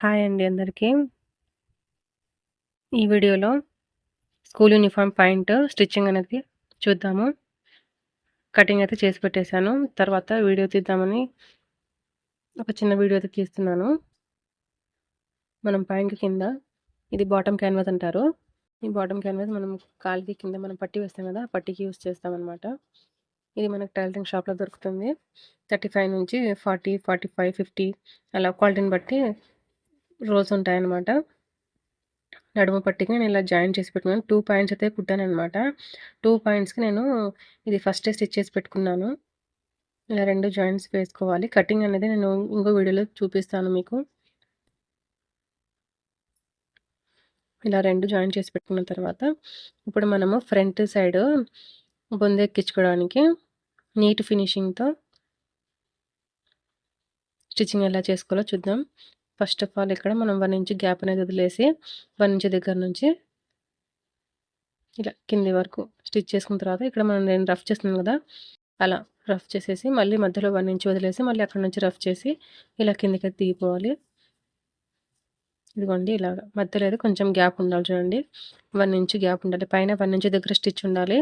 Hi అండి అందరికీ. ఈ వీడియోలో స్కూల్ యూనిఫార్మ్ పాయింట్ స్టిచ్చింగ్ అనేది చూద్దాము. కటింగ్ అయితే చేసి పెట్టేశాను. తర్వాత వీడియో తీద్దామని ఒక చిన్న వీడియో అయితే తీస్తున్నాను. మనం పాయింట్ కింద ఇది బాటమ్ క్యాన్వాస్ అంటారు. ఈ బాటమ్ క్యాన్వాస్ మనం కాలికి కింద మనం పట్టి వేస్తాం కదా! ఆ పట్టీకి చేస్తామన్నమాట ఇది మనకు టైలరింగ్ షాప్‌లో దొరుకుతుంది. 35 నుంచి 40, 45, 50 అలా క్వాలిటీని బట్టి రోల్స్ ఉంటాయన్నమాట. నడుము పట్టీకి నేను ఇలా జాయిన్ చేసి పెట్టుకున్నాను. టూ పాయింట్స్ అయితే కుట్టాను అనమాట టూ పాయింట్స్‌కి నేను ఇది ఫస్టే స్టిచ్ చేసి పెట్టుకున్నాను. ఇలా రెండు జాయింట్స్ వేసుకోవాలి. కటింగ్ అనేది నేను ఇంకో వీడియోలో చూపిస్తాను మీకు. ఇలా రెండు జాయిన్ చేసి పెట్టుకున్న తర్వాత ఇప్పుడు మనము ఫ్రంట్ సైడ్ బొందెక్కించుకోవడానికి నీట్ ఫినిషింగ్‌తో స్టిచ్చింగ్ ఎలా చేసుకోవాలో చూద్దాం. ఫస్ట్ ఆఫ్ ఆల్ ఇక్కడ మనం వన్ ఇంచ్ గ్యాప్ అనేది వదిలేసి వన్ ఇంచ్ దగ్గర నుంచి ఇలా కింది వరకు స్టిచ్ చేసుకున్న తర్వాత ఇక్కడ మనం నేను రఫ్ చేస్తున్నాను కదా! అలా రఫ్ చేసేసి మళ్ళీ మధ్యలో వన్ ఇంచ్ వదిలేసి మళ్ళీ అక్కడి నుంచి రఫ్ చేసి ఇలా కిందికి దిగిపోవాలి. ఇదిగోండి ఇలాగ మధ్యలో అయితే కొంచెం గ్యాప్ ఉండాలి చూడండి. వన్ ఇంచ్ గ్యాప్ ఉండాలి. పైన వన్ ఇంచ్ దగ్గర స్టిచ్ ఉండాలి.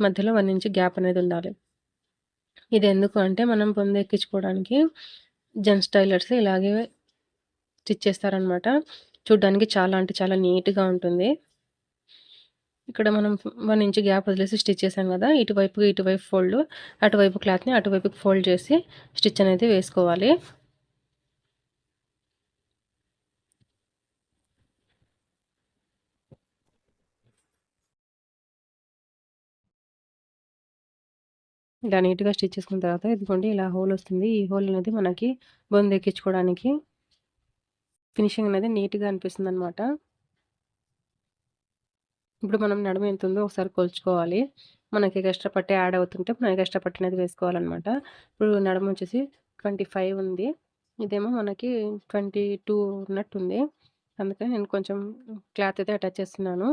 మధ్యలో వన్ ఇంచ్ గ్యాప్ అనేది ఉండాలి. ఇది ఎందుకు అంటే మనం పొందెక్కించుకోవడానికి జెంట్స్ టైలర్స్ ఇలాగే స్టిచ్ చేస్తారనమాట. చూడ్డానికి చాలా అంటే చాలా నీట్‌గా ఉంటుంది. ఇక్కడ మనం వన్ ఇంచ్ గ్యాప్ వదిలేసి స్టిచ్ చేసాం కదా! ఇటువైపు, ఇటువైపు ఫోల్డ్ అటువైపు క్లాత్‌ని అటువైపుకి ఫోల్డ్ చేసి స్టిచ్ అనేది వేసుకోవాలి. ఇలా నీట్‌గా స్టిచ్ చేసుకున్న తర్వాత ఇదిగోండి ఇలా హోల్ వస్తుంది. ఈ హోల్ అనేది మనకి బొందెక్కించుకోవడానికి ఫినిషింగ్ అనేది నీట్‌గా అనిపిస్తుంది అనమాట ఇప్పుడు మనం నడుము ఎంత ఉందో ఒకసారి కొలుచుకోవాలి. మనకి ఎక్స్ట్రా పట్టీ యాడ్ అవుతుంటే మనకి ఎక్స్ట్రా పట్టి అనేది వేసుకోవాలన్నమాట ఇప్పుడు నడుము వచ్చేసి 25 ఉంది. ఇదేమో మనకి 22 ఉన్నట్టుంది. అందుకని నేను కొంచెం క్లాత్ అయితే అటాచ్ చేస్తున్నాను.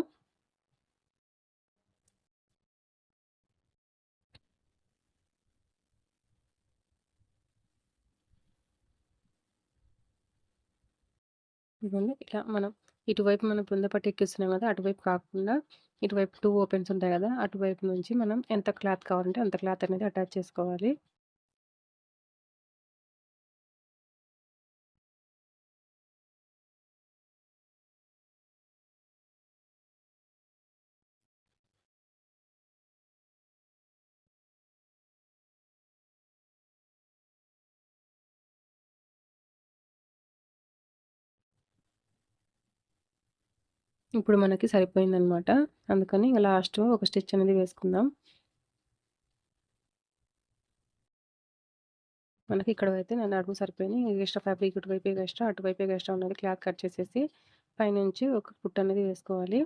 ఇదిగోండి ఇలా మనం ఇటువైపు మనం బృంద పట్టీ ఎక్కిస్తున్నాం కదా! అటువైపు కాకుండా ఇటువైపు టూ ఓపెన్స్ ఉంటాయి కదా! అటువైపు నుంచి మనం ఎంత క్లాత్ కావాలంటే అంత క్లాత్ అనేది అటాచ్ చేసుకోవాలి. ఇప్పుడు మనకి సరిపోయిందనమాట. అందుకని ఇంకా లాస్ట్‌లో ఒక స్టిచ్ అనేది వేసుకుందాం. మనకి ఇక్కడ అయితే నా అడుగు సరిపోయింది. ఎక్స్ట్రా ఫ్యాబ్రిక్ ఇటువైపు ఎక్స్ట్రా, అటువైపు ఎక్స్ట్రా ఉన్నది క్లాత్ కట్ చేసేసి పైనుంచి ఒక పుట్ట అనేది వేసుకోవాలి.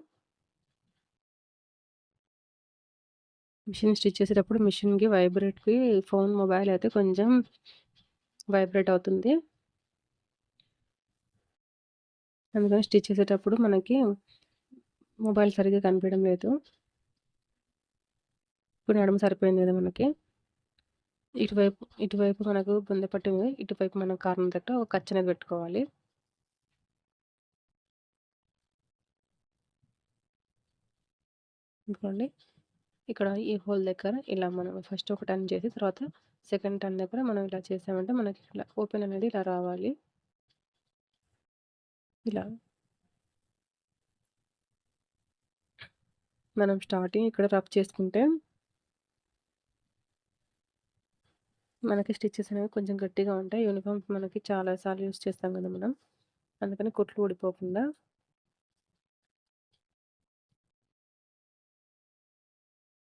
మిషన్ స్టిచ్ చేసేటప్పుడు మిషన్‌కి వైబ్రేట్‌కి ఫోన్, మొబైల్ అయితే కొంచెం వైబ్రేట్ అవుతుంది. అందుకని స్టిచ్ చేసేటప్పుడు మనకి మొబైల్ సరిగ్గా కనిపియడం లేదు. ఇప్పుడు నడుము సరిపోయింది కదా మనకి. ఇటువైపు ఇటువైపు మనకు బొంద ఉంది. ఇటువైపు మనం కారణం దగ్గర ఒక ఖర్చు అనేది పెట్టుకోవాలి. ఇదిగోండి. ఇక్కడ ఈ హోల్ దగ్గర ఇలా మనం ఫస్ట్ ఒక టర్న్ చేసి తర్వాత సెకండ్ టర్న్ దగ్గర మనం ఇలా చేసామంటే మనకి ఇలా ఓపెన్ అనేది ఇలా రావాలి. ఇలా. మనం స్టార్టింగ్ ఇక్కడ రఫ్ చేసుకుంటే మనకి స్టిచెస్ అనేవి కొంచెం గట్టిగా ఉంటాయి. యూనిఫార్మ్ మనకి చాలా సార్లు యూజ్ చేస్తాం కదా మనం. అందుకని కుట్లు ఊడిపోకుండా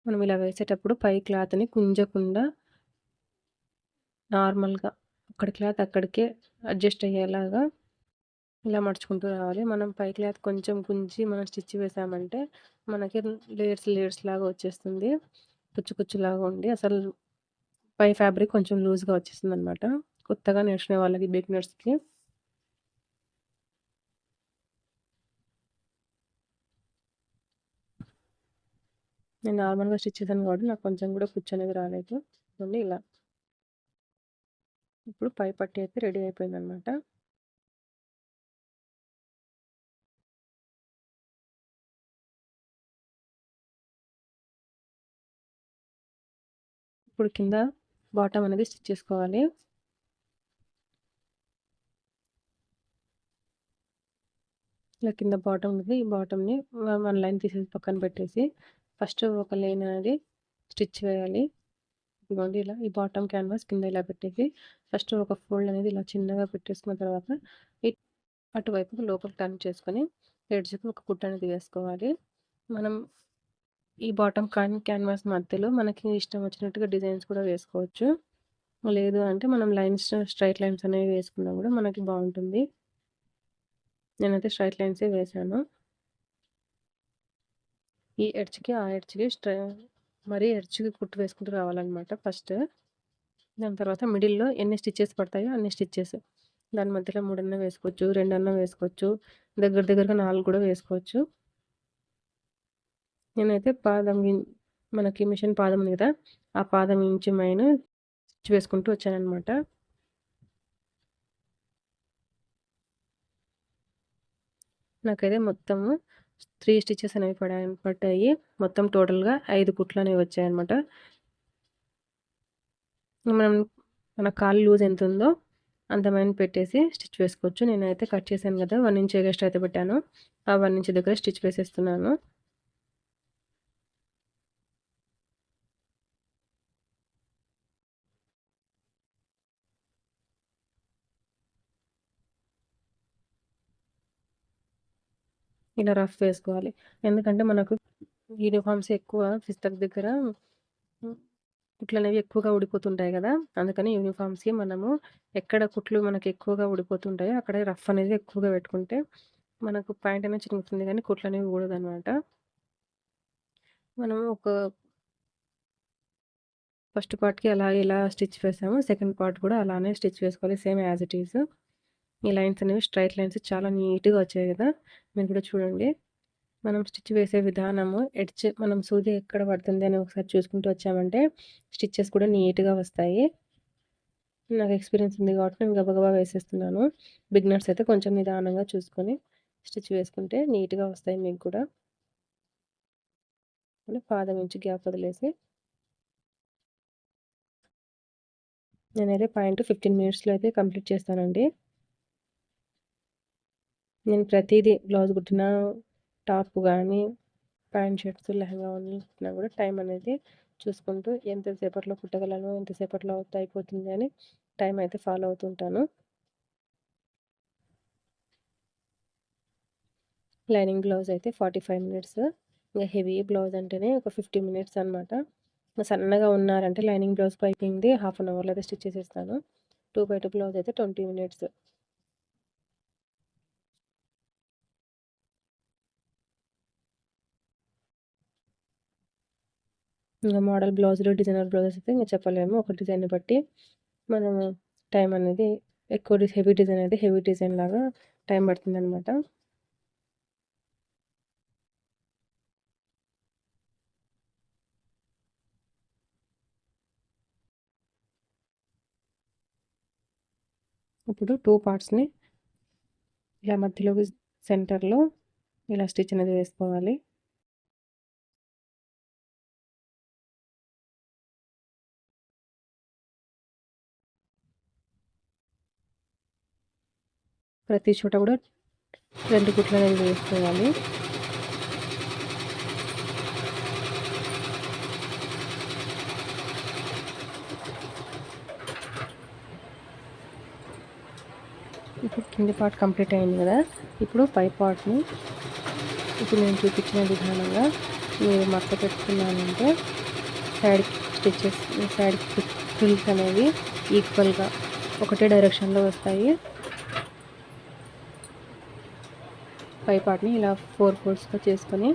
మనం ఇలా వేసేటప్పుడు పై క్లాత్‌ని కుంజకుండా నార్మల్‌గా అక్కడి క్లాత్ అక్కడికే అడ్జస్ట్ అయ్యేలాగా ఇలా మడుచుకుంటూ రావాలి. మనం పై క్లాత్ కొంచెం గుంజి మనం స్టిచ్ వేసామంటే మనకి లేయర్స్ లేయర్స్ లాగా వచ్చేస్తుంది. పుచ్చుకుచ్చులాగా ఉండి అసలు పై ఫ్యాబ్రిక్ కొంచెం లూజ్‌గా వచ్చేస్తుంది అనమాట కొత్తగా నేర్చుకునే వాళ్ళకి బిగినర్స్‌కి. నేను నార్మల్‌గా స్టిచ్ చేశాను కాబట్టి నాకు కొంచెం కూడా కుచ్చు అనేది రాలేదు. ఇదిగోండి ఇలా. ఇప్పుడు పై పట్టి అయితే రెడీ అయిపోయింది అనమాట ఇప్పుడు కింద బాటమ్ అనేది స్టిచ్ చేసుకోవాలి. ఇలా కింద బాటమ్ ఉంది. ఈ బాటమ్ని వన్ లైన్ తీసేసి పక్కన పెట్టేసి ఫస్ట్ ఒక లైన్ అనేది స్టిచ్ వేయాలి ఇదిగోండి ఇలా ఈ బాటమ్ క్యాన్వాస్ కింద ఇలా పెట్టేసి ఫస్ట్ ఒక ఫోల్డ్ అనేది ఇలా చిన్నగా పెట్టేసుకున్న తర్వాత అటువైపు లోపల టర్న్ చేసుకొని ఎడ్జ్కి ఒక కుట్ట అనేది వేసుకోవాలి. మనం ఈ బాటమ్ కానీ క్యాన్వాస్ మధ్యలో మనకి ఇష్టం వచ్చినట్టుగా డిజైన్స్ కూడా వేసుకోవచ్చు. లేదు అంటే మనం లైన్స్ స్ట్రైట్ లైన్స్ అనేవి వేసుకున్నా కూడా మనకి బాగుంటుంది. నేనైతే స్ట్రైట్ లైన్సే వేసాను. ఈ ఎడ్జ్కి ఆ ఎడ్జ్కి స్ట్రై మరీ ఎడ్జ్కి కుట్టు వేసుకుంటూ రావాలన్నమాట ఫస్ట్. దాని తర్వాత మిడిల్లో ఎన్ని స్టిచ్చెస్ పడతాయో అన్ని స్టిచ్చెస్. దాని మధ్యలో మూడన్న వేసుకోవచ్చు రెండన్న వేసుకోవచ్చు దగ్గర దగ్గరగా నాలుగు కూడా వేసుకోవచ్చు. నేనైతే పాదం మనకి మిషన్ పాదం ఉంది కదా ఆ పాదం ఇంచు మైన స్టిచ్ వేసుకుంటూ వచ్చానమాట నాకైతే మొత్తము త్రీ స్టిచెస్ అనేవి పడా పడ్డాయి. మొత్తం టోటల్గా ఐదు కుట్లు అనేవి వచ్చాయన్నమాట. మనం మన కాలు లూజ్ ఎంత ఉందో అంతమైన పెట్టేసి స్టిచ్ వేసుకోవచ్చు. నేనైతే కట్ చేశాను కదా వన్ ఇంచ్ ఎగస్ట్ అయితే పెట్టాను. ఆ వన్ ఇంచ్ దగ్గర స్టిచ్ వేసేస్తున్నాను. ఇలా రఫ్ వేసుకోవాలి. ఎందుకంటే మనకు యూనిఫామ్స్ ఎక్కువ ఫిస్తక్ దగ్గర కుట్లు అనేవి ఎక్కువగా ఉడిపోతుంటాయి కదా. అందుకని యూనిఫామ్స్కి మనము ఎక్కడ కుట్లు మనకి ఎక్కువగా ఉడిపోతుంటాయో అక్కడ రఫ్ అనేది ఎక్కువగా పెట్టుకుంటే మనకు ప్యాంట్ అనేది చిరుగుతుంది కానీ కుట్లు అనేవి ఊడదనమాట మనము ఒక ఫస్ట్ పార్ట్కి అలా ఇలా స్టిచ్ వేసాము. సెకండ్ పార్ట్ కూడా అలానే స్టిచ్ వేసుకోవాలి. సేమ్ యాజ్ ఇట్ ఈస్ ఈ లైన్స్ అనేవి స్ట్రైట్ లైన్స్ చాలా నీట్గా వచ్చాయి కదా! మీరు కూడా చూడండి. మనం స్టిచ్ వేసే విధానము ఎడ్జ్ మనం సూది ఎక్కడ పడుతుంది అని ఒకసారి చూసుకుంటూ వచ్చామంటే స్టిచ్చెస్ కూడా నీట్గా వస్తాయి. నాకు ఎక్స్పీరియన్స్ ఉంది కాబట్టి నేను గబగబా వేసేస్తున్నాను. బిగ్నర్స్ అయితే కొంచెం నిదానంగా చూసుకొని స్టిచ్ వేసుకుంటే నీట్గా వస్తాయి మీకు కూడా. పాదం నుంచి గ్యాప్ వదిలేసి. నేనైతే పాయింట్ ఫిఫ్టీన్ మినిట్స్లో అయితే కంప్లీట్ చేస్తానండి. నేను ప్రతిదీ బ్లౌజ్ కుట్టిన టాప్ కానీ ప్యాంట్ షర్ట్స్ లెహంగా కుట్టినా కూడా టైం అనేది చూసుకుంటూ ఎంతసేపట్లో కుట్టగలను ఎంతసేపట్లో అయిపోతుంది అని టైం అయితే ఫాలో అవుతుంటాను లైనింగ్ బ్లౌజ్ అయితే ఫార్టీ ఫైవ్ మినిట్స్. ఇంకా హెవీ బ్లౌజ్ అంటేనే ఒక ఫిఫ్టీ మినిట్స్ అనమాట సన్నగా ఉన్నారంటే లైనింగ్ బ్లౌజ్ పైపింగ్ది హాఫ్ అన్ అవర్లో అయితే స్టిచ్ చేసేస్తాను. టూ బై టూ బ్లౌజ్ అయితే ట్వంటీ మినిట్స్. ఇంకా మోడల్ బ్లౌజులు డిజైనర్ బ్లౌజెస్ అయితే ఇంకా చెప్పలేము. ఒక డిజైన్ బట్టి మనం టైం అనేది ఎక్కువ హెవీ డిజైన్ అయితే హెవీ డిజైన్ లాగా టైం పడుతుంది అనమాట ఇప్పుడు టూ పార్ట్స్ని ఇలా మధ్యలో సెంటర్లో ఇలా స్టిచ్ అనేది వేసుకోవాలి. ప్రతి చోట కూడా రెండు గుట్లు అనేది వేసుకోవాలి. ఇప్పుడు కింది పార్ట్ కంప్లీట్ అయింది కదా? ఇప్పుడు పై పార్ట్ని ఇప్పుడు నేను చూపించిన విధానంగా మీరు మక్క పెట్టుకున్నానంటే సైడ్ స్టిచ్చెస్ సైడ్ ఫిల్స్ అనేవి ఈక్వల్గా ఒకటే డైరెక్షన్లో వస్తాయి. పై పార్ట్ని ఇలా ఫోర్ ఫోర్స్గా చేసుకొని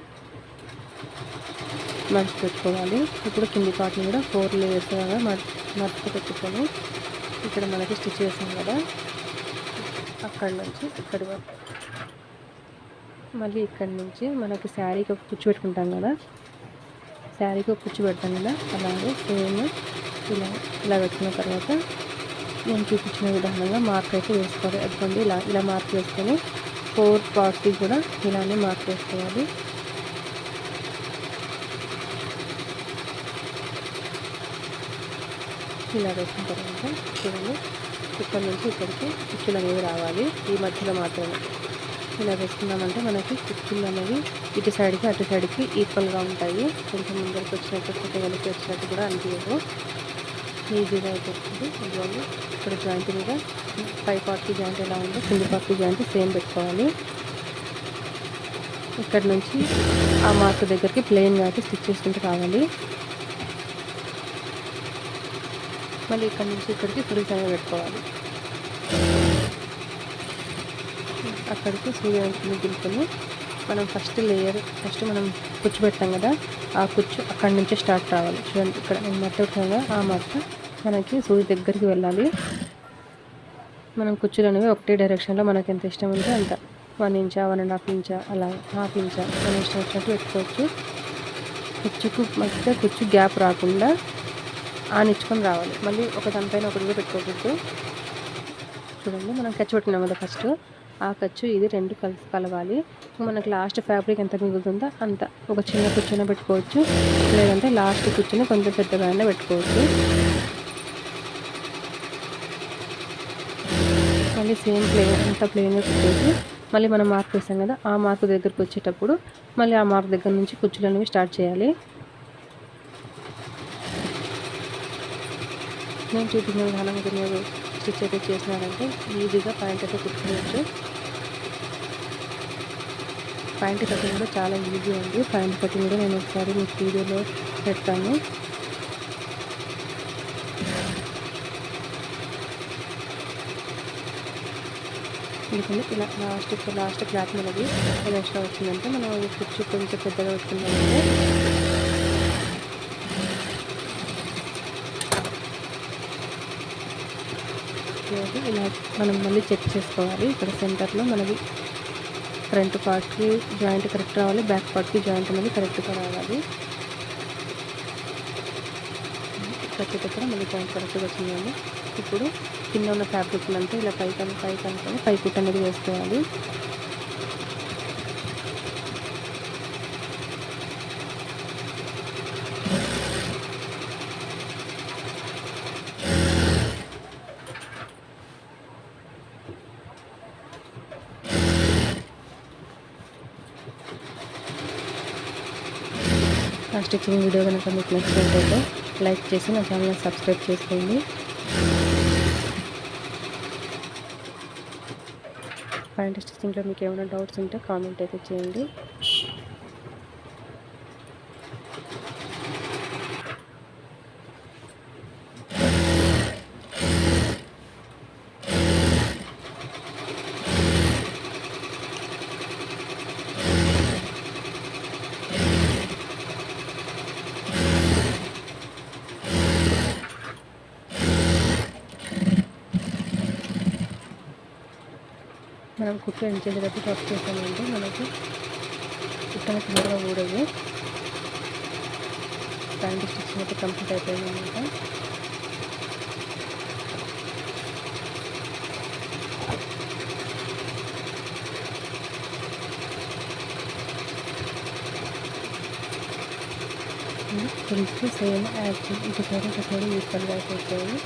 మర్చి పెట్టుకోవాలి. ఇప్పుడు కింది పార్ట్ని కూడా ఫోర్ లేయర్స్గా మర్చి పెట్టుకొని ఇక్కడ మనకి స్టిచ్ చేసాం కదా. అక్కడి నుంచి ఇక్కడి వరకు. మళ్ళీ ఇక్కడి నుంచి మనకి శారీకి ఒక కుచ్చు పెట్టుకుంటాం కదా. శారీకి ఒక కుచ్చు పెడతాం కదా. అలాగే సేమ్ ఇలా ఇలా పెట్టుకున్న తర్వాత నేను చూపించిన విధానంగా మార్క్ అయితే వేసుకోవాలి. అదిగోండి ఇలా ఇలా మార్క్ వేసుకొని ఫోర్ పార్టీ కూడా ఇలానే మార్చేసుకోవాలి. ఇలా వేసిన తర్వాత చూడండి ఇక్కడ నుంచి ఇక్కడికి కుచ్చులు అనేవి రావాలి. ఈ మధ్యలో మాత్రమే ఇలా వేసుకున్నామంటే మనకి కుచ్చులు అనేవి ఇటు సైడ్కి అటు సైడ్కి ఈక్వల్గా ఉంటాయి. కొంచెం ముందరికి వచ్చినట్టు కొంచెం వెనక్కి వచ్చినట్టు కూడా అనిపించదు. ఈజీగా అయిపోతుంది. ఇదిగోండి ఇక్కడ జాయింట్ మీద పై పార్టీ జాయింట్ ఎలా ఉందో కింది పార్టీ జాయింట్ సేమ్ పెట్టుకోవాలి. ఇక్కడ నుంచి ఆ మార్క్ దగ్గరికి ప్లెయిన్గా అయితే స్టిచ్ చేసుకుంటూ రావాలి. మళ్ళీ ఇక్కడ నుంచి ఇక్కడికి ఫ్రిల్స్ అనేవి పెట్టుకోవాలి. అక్కడికి సూర్యవంతుని దింపుని మనం ఫస్ట్ లేయర్ ఫస్ట్ మనం కుచ్చు పెట్టాం కదా ఆ కుచ్చు అక్కడి నుంచే స్టార్ట్ రావాలి. చూడండి ఇక్కడ నేను మట్ట కదా ఆ మట్ట మనకి సూర్యు దగ్గరికి వెళ్ళాలి. మనం కుచ్చులు అనేవి ఒకటే డైరెక్షన్లో మనకి ఎంత ఇష్టం ఉంటే అంత. వన్ ఇంచా వన్ అండ్ హాఫ్ ఇంచా అలా హాఫ్ ఇంచా మన ఇష్టం వచ్చినట్టు పెట్టుకోవచ్చు. కుచ్చుకు మధ్య కుచ్చు గ్యాప్ రాకుండా ఆనిచ్చుకొని రావాలి. మళ్ళీ ఒక దానిపైన ఒకటి పెట్టుకోకూడదు. చూడండి మనం కచ్చి పెట్టినాం కదా ఫస్ట్ ఆ ఖర్చు ఇది రెండు కలిసి కలవాలి. మనకు లాస్ట్ ఫ్యాబ్రిక్ ఎంత మిగులుతుందో అంత. ఒక చిన్న కుర్చీని పెట్టుకోవచ్చు. లేదంటే లాస్ట్ కుర్చీని కొంచెం పెద్దగానే పెట్టుకోవచ్చు. మళ్ళీ సేమ్ ప్లేన్ అంత ప్లేన్గా పెట్టేసి మళ్ళీ మనం మార్క్ వేసాం కదా ఆ మార్క్ దగ్గరకు వచ్చేటప్పుడు మళ్ళీ ఆ మార్క్ దగ్గర నుంచి కుర్చీలు అనేవి స్టార్ట్ చేయాలి. నేను చూపించిన విధానం మీరు స్టిచ్ అయితే చేసినారంటే ఈజీగా పాయింట్ అయితే కుట్టుకోవచ్చు. పాయింట్ కటింగ్ కూడా చాలా ఈజీ ఉంది పాయింట్ కటింగ్ కూడా నేను ఒకసారి మీకు వీడియోలో పెడతాను. ఎందుకంటే ఇలా లాస్ట్ లాస్ట్ క్లాత్ మనది ఎలా ఎక్స్ట్రా వచ్చిందంటే మనం కుర్చీ కొంచెం పెద్దగా వచ్చిందంటే ఇలా మనం మళ్ళీ చెక్ చేసుకోవాలి. ఇక్కడ సెంటర్లో మనది ఫ్రంట్ పార్ట్కి జాయింట్ కరెక్ట్ రావాలి. బ్యాక్ పార్ట్కి జాయింట్ అనేది కరెక్ట్గా రావాలి. ప్రతి దగ్గర మళ్ళీ జాయింట్ కరెక్ట్గా వచ్చిందండి. ఇప్పుడు కింద ఉన్న ఫ్యాబ్రిక్ అంతా ఇలా పైకి పైకి అనుకొని పైపుట్ అనేది వేసుకోవాలి. నా స్టిచ్చింగ్ వీడియో కనుక మీకు నచ్చినట్లయితే లైక్ చేసి నా ఛానల్ సబ్స్క్రైబ్ చేసుకోండి. ప్యాంట్ స్టిచ్చింగ్లో మీకు ఏమైనా డౌట్స్ ఉంటే కామెంట్ అయితే చేయండి. మనం కుట్టు ఎండ్ చేసేటప్పుడు చేసామంటే మనకి ఇక్కడ తొందరగా ఊడదు ప్యాంట్ స్టిచ్చింగ్ అయితే కంప్లీట్ అయిపోయింది అనమాట hmm, కొంచెం సేమ్ యాక్చువల్ ఇటు సైడ్ ఇటు సైడ్ ఈక్వల్గా అయిపోతుంది